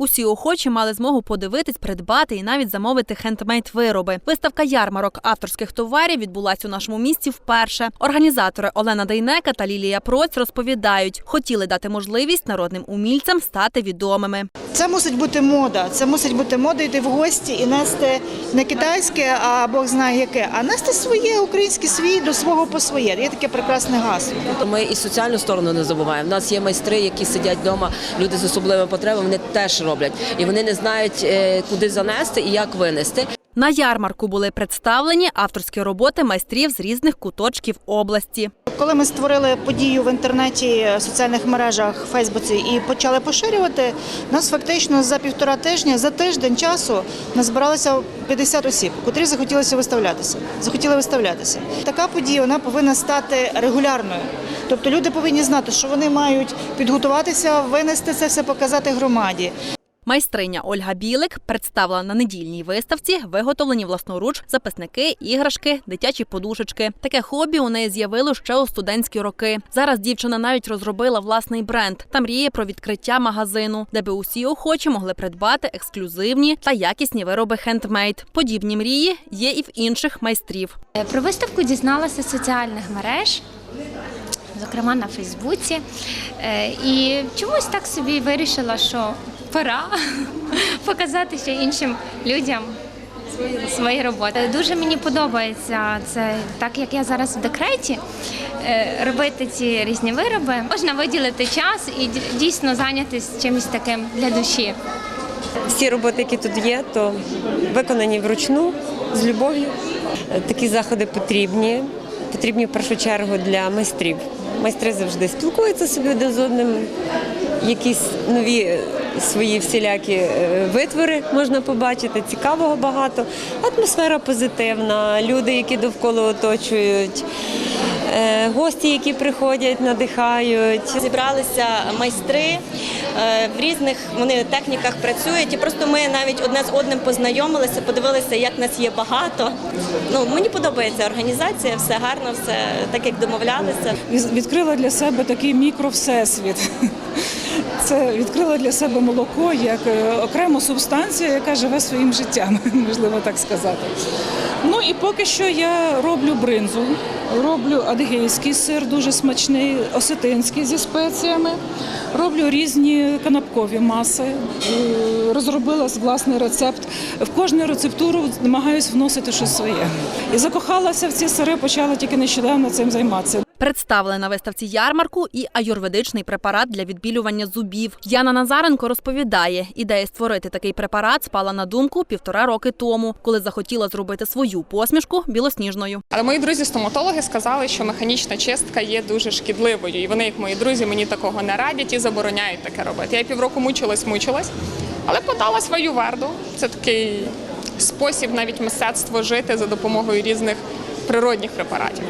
Усі охочі мали змогу подивитись, придбати і навіть замовити хендмейд вироби. Виставка ярмарок авторських товарів відбулася у нашому місті вперше. Організатори Олена Дейнека та Лілія Проць розповідають, хотіли дати можливість народним умільцям стати відомими. Це мусить бути мода. Це мусить бути мода йти в гості і нести не китайське, а Бог знає яке, а нести своє українське свій до свого по своє. Є таке прекрасне гасло. Ми і соціальну сторону не забуваємо. У нас є майстри, які сидять вдома, люди з особливими потребами, вони теж роблять. І вони не знають, е, куди занести і як винести. На ярмарку були представлені авторські роботи майстрів з різних куточків області. Коли ми створили подію в інтернеті, соціальних мережах, Фейсбуці і почали поширювати, нас фактично за півтора тижня, за тиждень часу назбиралося 50 осіб, котрі захотілося виставлятися. Захотіли виставлятися. Така подія вона повинна стати регулярною. Тобто люди повинні знати, що вони мають підготуватися, винести це все, показати громаді. Майстриня Ольга Білик представила на недільній виставці виготовлені власноруч записники, іграшки, дитячі подушечки. Таке хобі у неї з'явило ще у студентські роки. Зараз дівчина навіть розробила власний бренд та мріє про відкриття магазину, де би усі охочі могли придбати ексклюзивні та якісні вироби хендмейд. Подібні мрії є і в інших майстрів. Е, Про виставку дізналася з соціальних мереж, зокрема на Фейсбуці. Е, І чомусь так собі вирішила, що пора показати ще іншим людям. Свої роботи дуже мені подобається це, так як я зараз в декреті, е, робити ці різні вироби. Можна виділити час і дійсно зайнятися чимось таким для душі. Всі роботи, які тут є, то виконані вручну з любов'ю. Такі заходи потрібні. Потрібні в першу чергу для майстрів. Майстри завжди спілкуються собі один з одним. Якісь нові свої всілякі е, витвори можна побачити. Цікавого багато. Атмосфера позитивна, люди, які довкола оточують, е, гості, які приходять, надихають. Зібралися майстри е, в різних вони техніках працюють, і просто ми навіть одне з одним познайомилися, подивилися, як нас є багато. Ну мені подобається організація, все гарно, все так як домовлялися. Відкрила для себе такий мікровсесвіт. Це відкрила для себе молоко як е, окрему субстанцію, яка живе своїм життям, можливо так сказати. Ну і поки що я роблю бринзу, роблю адигейський сир, дуже смачний, осетинський зі спеціями. Роблю різні канапкові маси, е, розробила власний рецепт. В кожну рецептуру намагаюся вносити щось своє. І закохалася в ці сири, почала тільки нещодавно цим займатися. Представили на виставці ярмарку і аюрведичний препарат для відбілювання зубів. Яна Назаренко розповідає, ідея створити такий препарат спала на думку півтора роки тому, коли захотіла зробити свою посмішку білосніжною. Але мої друзі-стоматологи сказали, що механічна чистка є дуже шкідливою, і вони, як мої друзі, мені такого не радять і забороняють таке робити. Я півроку мучилась, мучилась, але подала свою верду. Це такий спосіб навіть мистецтво жити за допомогою різних природних препаратів.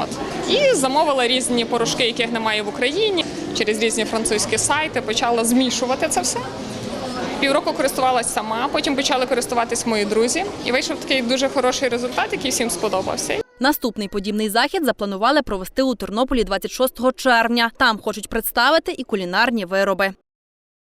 От і замовила різні порошки, яких немає в Україні, через різні французькі сайти. Почала змішувати це все. Півроку користувалась сама, потім почали користуватись мої друзі, і вийшов такий дуже хороший результат, який всім сподобався. Наступний подібний захід запланували провести у Тернополі 26 червня. Там хочуть представити і кулінарні вироби.